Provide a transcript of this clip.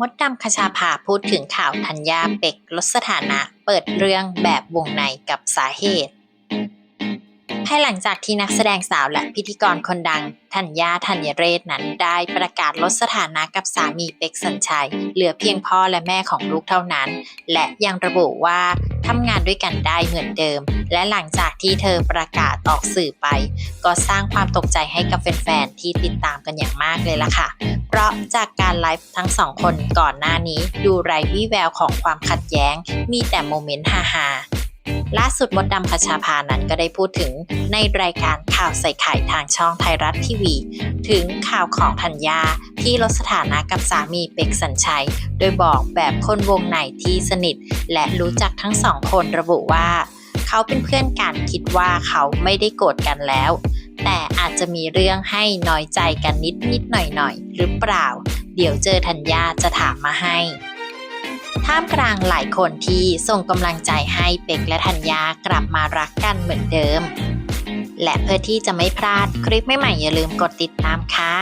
มดดำคชาภาพูดถึงข่าวธัญญาเป็กลดสถานะ เปิดเรื่องแบบวงในกับสาเหตุภายหลังจากที่นักแสดงสาวและพิธีกรคนดัง ธัญญาธัญเรศนั้นได้ประกาศลดสถานะกับสามีเป็กสัญชัย เหลือเพียงพ่อและแม่ของลูกเท่านั้น และยังระบุว่าทำงานด้วยกันได้เหมือนเดิม และหลังจากที่เธอประกาศออกสื่อไป ก็สร้างความตกใจให้กับแฟนๆที่ติดตามกันอย่างมากเลยล่ะค่ะ เพราะจากการไลฟ์ทั้งสองคนก่อนหน้านี้ ดูไรวี่แววของความขัดแย้ง มีแต่โมเมนต์ฮาๆล่าสุดมดดำคชาพานั้นก็ได้พูดถึงในรายการข่าวใส่ไข่ทางช่องไทยรัฐทีวี ถึงข่าวของธัญญาที่ลดสถานะกับสามีเป็กสัญชัย โดยบอกแบบคนวงในที่สนิท และรู้จักทั้งสองคนระบุว่า เขาเป็นเพื่อนกันคิดว่าเขาไม่ได้โกรธกันแล้ว แต่อาจจะมีเรื่องให้น้อยใจกันนิดนิดหน่อยหน่อยหรือเปล่า เดี๋ยวเจอธัญญาจะถามมาให้ ท่ามกลางหลายคนที่ส่งกำลังใจให้เป็กและธัญญากลับมารักกันเหมือนเดิม และเพื่อที่จะไม่พลาดคลิปใหม่ๆอย่าลืมกดติดตามค่ะ